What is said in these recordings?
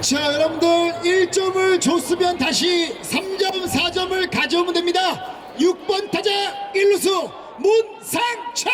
자 여러분들 1점을 줬으면 다시 3점 4점을 가져오면 됩니다. 6번 타자 1루수 문상철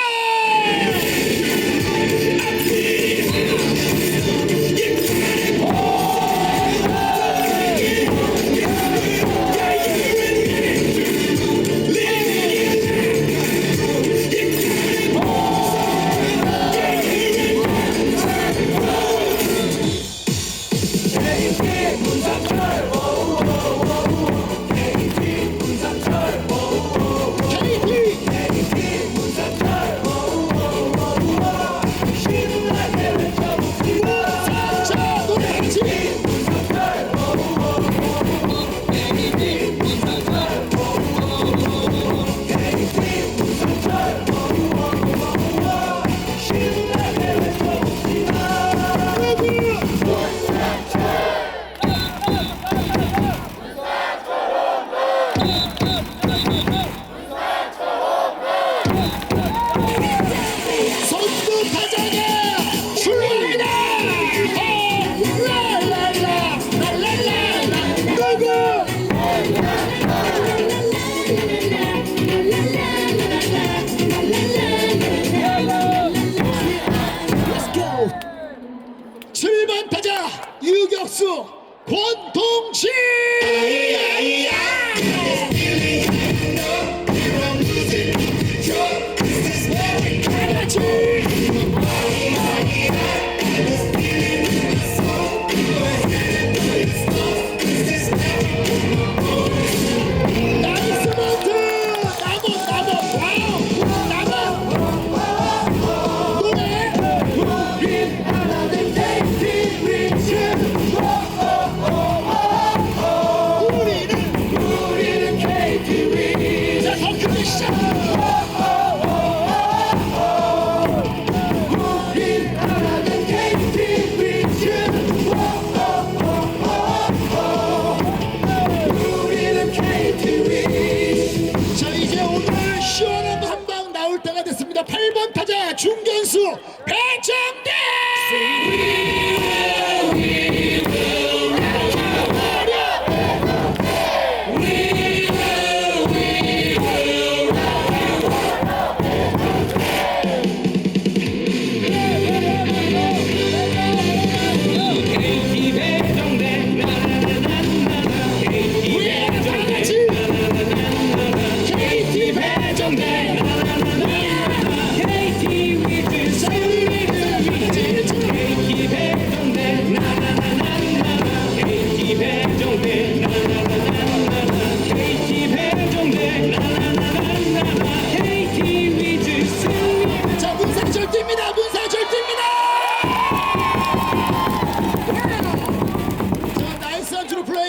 중견수 배정대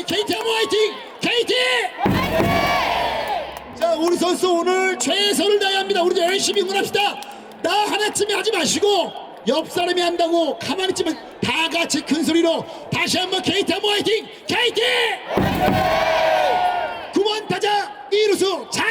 KT 한번 화이팅! KT 자 우리 선수 오늘 최선을 다해야 합니다. 우리도 열심히 응원합시다. 나 하나쯤에 하지 마시고 옆 사람이 한다고 가만히 있으면 다 같이 큰 소리로 다시 한번 KT 한번 화이팅! KT 9번 타자 이루수 장